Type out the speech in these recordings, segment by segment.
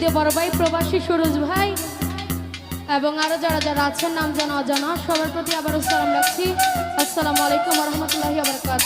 দিয়ে বড় ভাই প্রবাসী সুরজ ভাই এবং আরও যারা যারা আছেন, নাম জানা অজানা, সবার প্রতি আবারও সালাম রাখছি। আসসালামু আলাইকুম রহমতুল্লাহি আবরকাত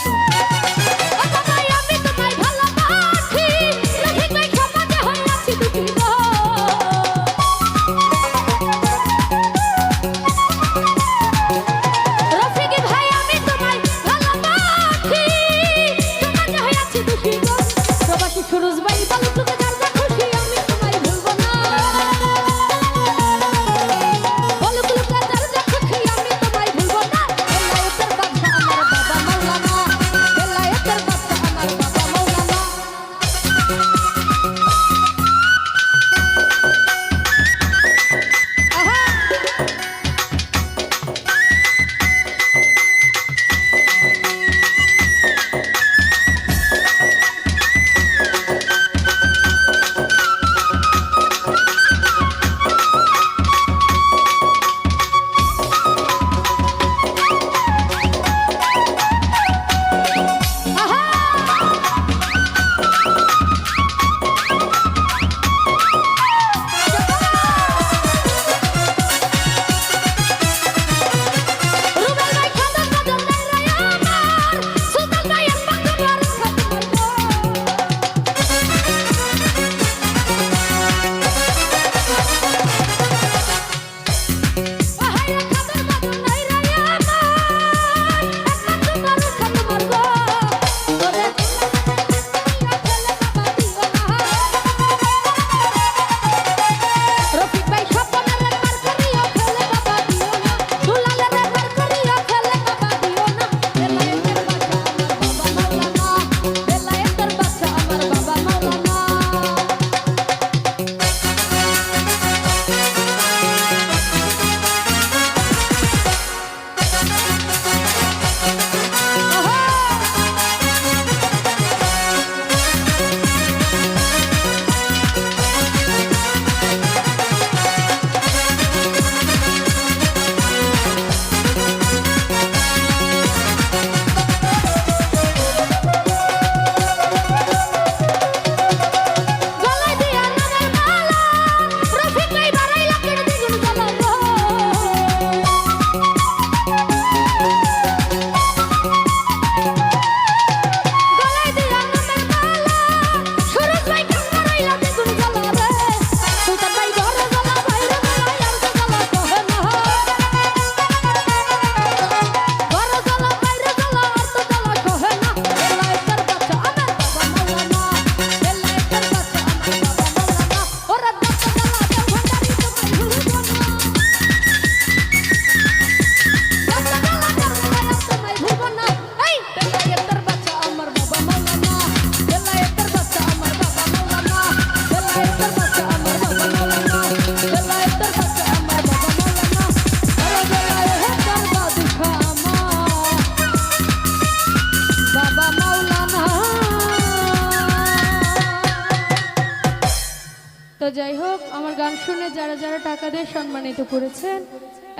যাই হোক, আমার গান শুনে যারা যারা টাকা দিয়ে সম্মানিত করেছেন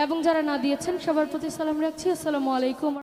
এবং যারা না দিয়েছেন, সবার প্রতি সালাম রাখছি। আসসালামু আলাইকুম।